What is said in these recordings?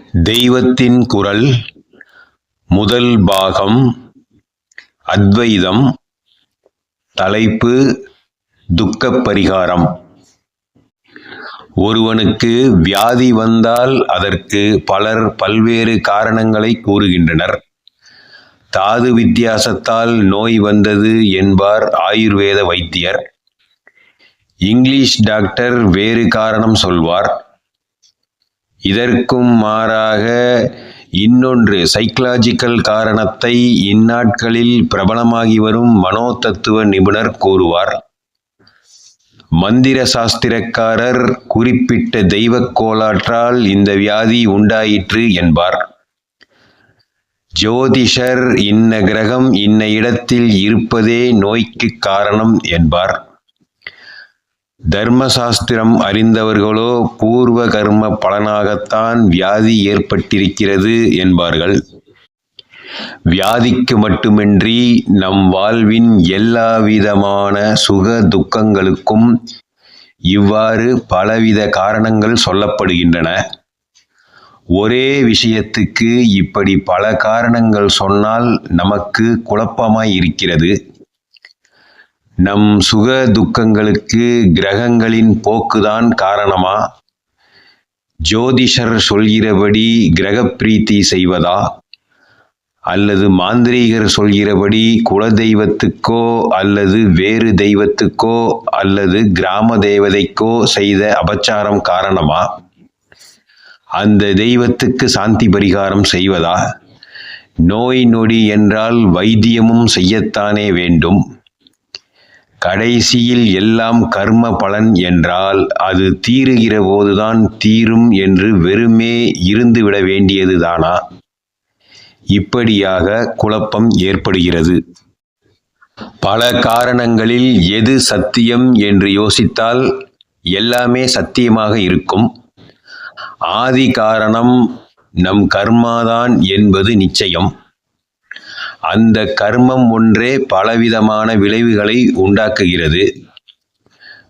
தெய்வத்தின் குரல் முதல் பாகம் அத்வைதம் தலைப்பு துக்க பரிகாரம் ஒருவனுக்கு வியாதி வந்தால் அதற்கு பலர் பல்வேறு காரணங்களை கூறுகின்றனர். தாது வித்தியாசத்தால் நோய் வந்தது என்பார் ஆயுர்வேத வைத்தியர். இங்கிலீஷ் டாக்டர் வேறு காரணம் சொல்வார். இதற்கும் மாறாக இன்னொன்று சைக்கலாஜிக்கல் காரணத்தை இந்நாட்களில் பிரபலமாகி வரும் மனோதத்துவ நிபுணர் கூறுவார். மந்திர சாஸ்திரக்காரர் குறிப்பிட்ட தெய்வக் கோலாற்றால் இந்த வியாதி உண்டாயிற்று என்பார். ஜோதிஷர் இன்ன கிரகம் இன்ன இடத்தில் இருப்பதே நோய்க்கு காரணம் என்பார். தர்மசாஸ்திரம் அறிந்தவர்களோ பூர்வ கர்ம பலனாகத்தான் வியாதி ஏற்பட்டிருக்கிறது என்பார்கள். வியாதிக்கு மட்டுமின்றி நம் வாழ்வின் எல்லா விதமான சுக துக்கங்களுக்கும் இவ்வாறு பலவித காரணங்கள் சொல்லப்படுகின்றன. ஒரே விஷயத்துக்கு இப்படி பல காரணங்கள் சொன்னால் நமக்கு குழப்பமாய் இருக்கிறது. நம் சுக துக்கங்களுக்கு கிரகங்களின் போக்குதான் காரணமா? ஜோதிஷர் சொல்கிறபடி கிரகப்பிரீத்தி செய்வதா? அல்லது மாந்திரீகர் சொல்கிறபடி குலதெய்வத்துக்கோ அல்லது வேறு தெய்வத்துக்கோ அல்லது கிராம தேவதைக்கோ செய்த அபச்சாரம் காரணமா? அந்த தெய்வத்துக்கு சாந்தி பரிகாரம் செய்வதா? நோய் நொடி என்றால் வைத்தியமும் செய்யத்தானே வேண்டும். கடைசியில் எல்லாம் கர்ம பலன் என்றால் அது தீருகிற போதுதான் தீரும் என்று வெறுமே இருந்துவிட வேண்டியதுதானா? இப்படியாக குழப்பம் ஏற்படுகிறது. பல காரணங்களில் எது சத்தியம் என்று யோசித்தால் எல்லாமே சத்தியமாக இருக்கும். ஆதி காரணம் நம் கர்மாதான் என்பது நிச்சயம். அந்த கர்மம் ஒன்றே பலவிதமான விளைவுகளை உண்டாக்குகிறது.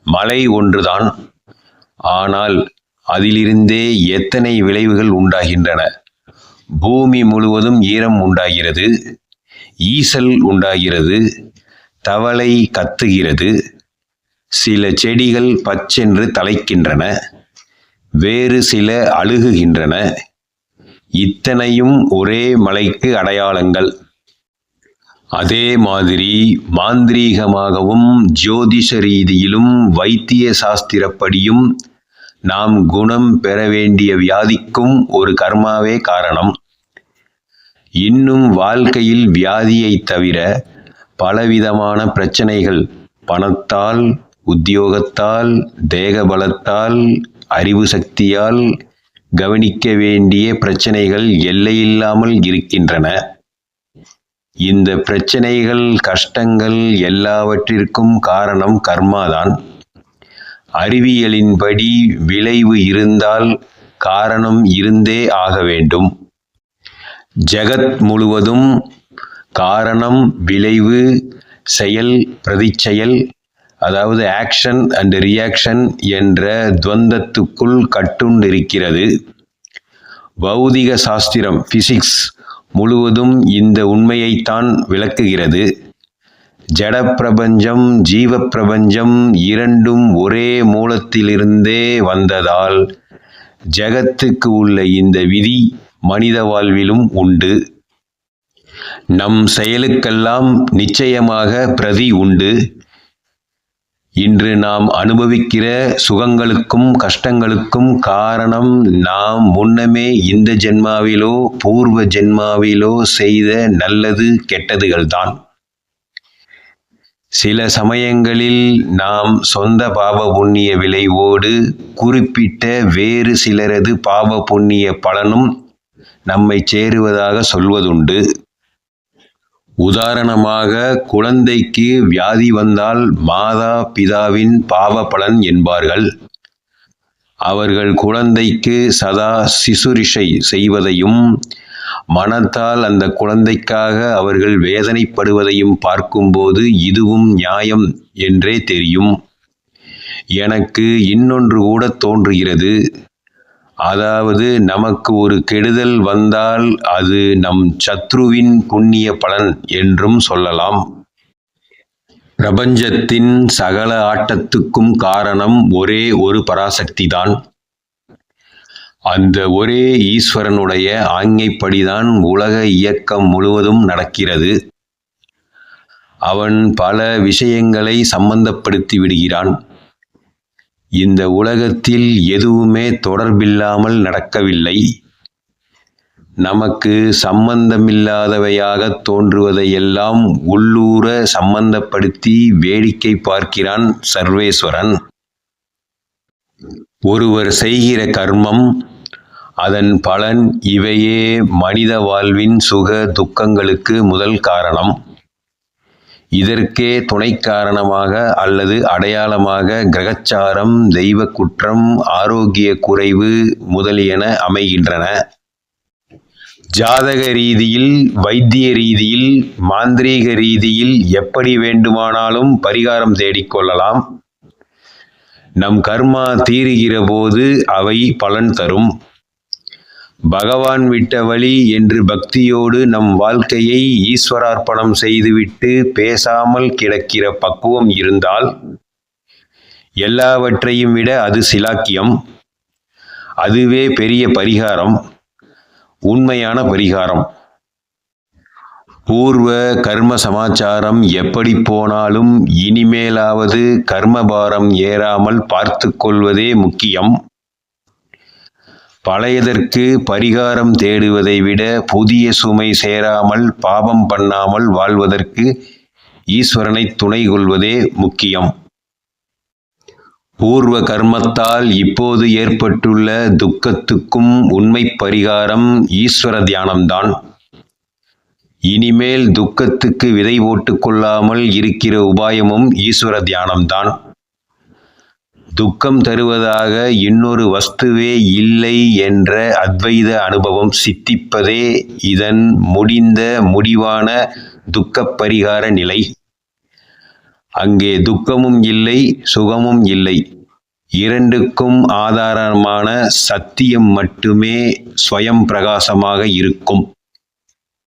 மலை ஒன்றுதான். ஆனால் அதிலிருந்தே எத்தனை விளைவுகள் உண்டாகின்றன. பூமி முழுவதும் ஈரம் உண்டாகிறது. ஈசல் உண்டாகிறது. தவளை கத்துகிறது. சில செடிகள் பச்சென்று தலைக்கின்றன. வேறு சில அழுகுகின்றன. இத்தனையும் ஒரே மலைக்கு அடையாளங்கள். அதே மாதிரி மாந்திரீகமாகவும் ஜோதிஷ ரீதியிலும் வைத்திய சாஸ்திரப்படியும் நாம் குணம் பெற வேண்டிய வியாதிக்கும் ஒரு கர்மாவே காரணம். இன்னும் வாழ்க்கையில் வியாதியை தவிர பலவிதமான பிரச்சனைகள் பணத்தால் உத்தியோகத்தால் தேக பலத்தால் அறிவு சக்தியால் கவனிக்க வேண்டிய பிரச்சனைகள் எல்லையில்லாமல் இருக்கின்றன. இந்த பிரச்சனைகள் கஷ்டங்கள் எல்லாவற்றிற்கும் காரணம் கர்மாதான். அறிவியலின்படி விளைவு இருந்தால் காரணம் இருந்தே ஆக வேண்டும். ஜெகத் முழுவதும் காரணம் விளைவு செயல் பிரதிச்செயல் அதாவது ஆக்ஷன் அண்ட் ரியாக்ஷன் என்ற துவந்தத்துக்குள் கட்டுண்டிருக்கிறது. பௌதிக சாஸ்திரம் பிசிக்ஸ் முழுவதும் இந்த உண்மையைத்தான் விளக்குகிறது. ஜட பிரபஞ்சம் ஜீவ பிரபஞ்சம் இரண்டும் ஒரே மூலத்திலிருந்தே வந்ததால் ஜகத்துக்கு உள்ள இந்த விதி மனித வாழ்விலும் உண்டு. நம் செயலுக்கெல்லாம் நிச்சயமாக பிரதி உண்டு. இன்று நாம் அனுபவிக்கிற சுகங்களுக்கும் கஷ்டங்களுக்கும் காரணம் நாம் முன்னமே இந்த ஜென்மாவிலோ பூர்வ ஜென்மாவிலோ செய்த நல்லது கெட்டதுகள்தான் சில சமயங்களில் நாம் சொந்த பாவ புண்ணிய விளைவோடு குறிப்பிட்ட வேறு சிலரது பாவ புண்ணிய பலனும் நம்மை சேருவதாக சொல்வதுண்டு. உதாரணமாக குழந்தைக்கு வியாதி வந்தால் மாதா பிதாவின் பாவ பலன் என்பார்கள். அவர்கள் குழந்தைக்கு சதா சிசுரிஷை செய்வதையும் மனத்தால் அந்த குழந்தைக்காக அவர்கள் வேதனைப்படுவதையும் பார்க்கும்போது இதுவும் நியாயம் என்றே தெரியும். எனக்கு இன்னொன்று கூட தோன்றுகிறது. அதாவது நமக்கு ஒரு கெடுதல் வந்தால் அது நம் சத்ருவின் புண்ணிய பலன் என்றும் சொல்லலாம். பிரபஞ்சத்தின் சகல ஆட்டத்துக்கும் காரணம் ஒரே ஒரு பராசக்திதான். அந்த ஒரே ஈஸ்வரனுடைய ஆங்கைப்படிதான் உலக இயக்கம் முழுவதும் நடக்கிறது. அவன் பல விஷயங்களை சம்பந்தப்படுத்தி விடுகிறான். இந்த உலகத்தில் எதுவுமே தொடர்பில்லாமல் நடக்கவில்லை. நமக்கு சம்பந்தமில்லாதவையாக தோன்றுவதையெல்லாம் உள்ளூர சம்பந்தப்படுத்தி வேடிக்கை பார்க்கிறான் சர்வேஸ்வரன். ஒருவர் செய்கிற கர்மம் அதன் பலன் இவையே மனித வாழ்வின் சுக துக்கங்களுக்கு முதல் காரணம். இதற்கே துணை காரணமாக அல்லது அடையாளமாக கிரகச்சாரம் தெய்வ குற்றம் ஆரோக்கிய குறைவு முதலியன அமைகின்றன. ஜாதக ரீதியில் வைத்திய ரீதியில் மாந்திரீக ரீதியில் எப்படி வேண்டுமானாலும் பரிகாரம் தேடிக்கொள்ளலாம் நம் கர்மா தீருகிற போது அவை பலன் தரும். பகவான் விட்ட வழி என்று பக்தியோடு நம் வாழ்க்கையை ஈஸ்வரார்ப்பணம் செய்துவிட்டு பேசாமல் கிடக்கிற பக்குவம் இருந்தால் எல்லாவற்றையும் விட அது சிலாக்கியம். அதுவே பெரிய பரிகாரம் உண்மையான பரிகாரம். பூர்வ கர்ம சமாச்சாரம் எப்படி போனாலும் இனிமேலாவது கர்மபாரம் ஏறாமல் பார்த்து கொள்வதே முக்கியம். பழையதற்கு பரிகாரம் தேடுவதை விட புதிய சுமை சேராமல் பாபம் பண்ணாமல் வாழ்வதற்கு ஈஸ்வரனை துணை கொள்வதே முக்கியம். பூர்வ கர்மத்தால் இப்போது ஏற்பட்டுள்ள துக்கத்துக்கும் உண்மை பரிகாரம் ஈஸ்வர தியானம்தான். இனிமேல் துக்கத்துக்கு விதை போட்டுக்கொள்ளாமல் இருக்கிற உபாயமும் ஈஸ்வர தியானம்தான். துக்கம் தருவதாக இன்னொரு வஸ்துவே இல்லை என்ற அத்வைத அனுபவம் சித்திப்பதே இதன் முடிந்த முடிவான துக்கப்பரிகார நிலை. அங்கே துக்கமும் இல்லை சுகமும் இல்லை. இரண்டுக்கும் ஆதாரமான சத்தியம் மட்டுமே ஸ்வயம் பிரகாசமாக இருக்கும்.